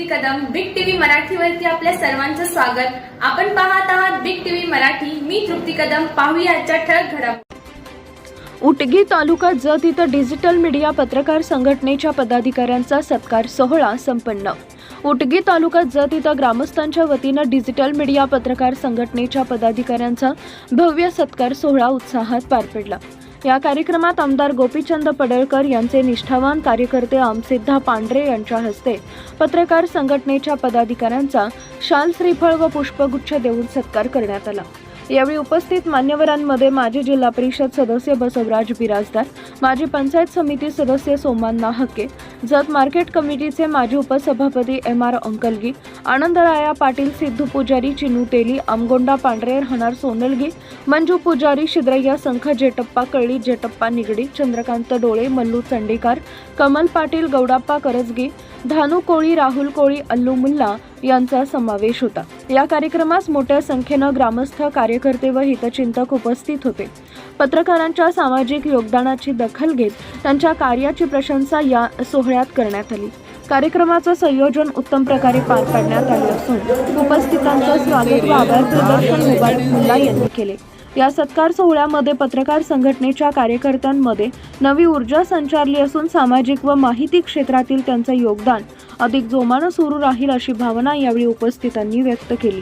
तृप्ती Kadam Big TV मराठीवरती आपल्या सर्वांचं स्वागत. आपण पाहत आहात बिग टीव्ही मराठी. मी तृप्ती कदम. पाहूया आजच्या ठळक घडामोडी. उटगी तालुका जत इथं डिजिटल मीडिया पत्रकार संघटनेच्या पदाधिकाऱ्यांचा सत्कार सोहळा संपन्न. उटगी तालुका जत इथं ग्रामस्थांच्या वतीनं डिजिटल मीडिया पत्रकार संघटनेच्या पदाधिकाऱ्यांचा भव्य सत्कार सोहळा उत्साहात पार पडला. या कार्यक्रमात आमदार गोपीचंद पडळकर यांचे निष्ठावान कार्यकर्ते अमसिद्धा पांढरे यांच्या हस्ते पत्रकार संघटनेच्या पदाधिकाऱ्यांचा शाल श्रीफळ व पुष्पगुच्छ देऊन सत्कार करण्यात आला. यावेळी उपस्थित मान्यवरांमध्ये माजी जिल्हा परिषद सदस्य बसवराज बिराजदार माजी पंचायत समिती सदस्य सोमान्ना हक्के जत मार्केट कमिटीचे माजी उपसभापती एम आर अंकलगी आनंदराया पाटील सिद्धू पुजारी चिनू तेली आमगोंडा पांढरे राहणार सोनलगी मंजू पुजारी शिद्रय्या संख जेटप्पा कळी जेटप्पा निगडी चंद्रकांत डोळे मल्लू चंडीकार कमल पाटील गौडाप्पा करजगी धानू कोळी राहुल कोळी अल्लू मुल्ला यांचा समावेश होता. या कार्यक्रमास मोठ्या संख्येनं ग्रामस्थ कार्यकर्ते व हितचिंतक उपस्थित होते. पत्रकारांच्या सामाजिक योगदानाची दखल घेत त्यांच्या कार्याची प्रशंसा या सोहळ्यात करण्यात आली. कार्यक्रमाचं संयोजन उत्तम प्रकारे पार पाडण्यात आले असून उपस्थितांचं स्वागत व आभार प्रदर्शन मुबारक मुल्ला यांनी केले. या सत्कार सोहळ्यामध्ये पत्रकार संघटनेच्या कार्यकर्त्यांमध्ये नवी ऊर्जा संचारली असून सामाजिक व माहिती क्षेत्रातील त्यांचं योगदान अधिक जोमानं सुरू राहील अशी भावना यावेळी उपस्थितांनी व्यक्त केली.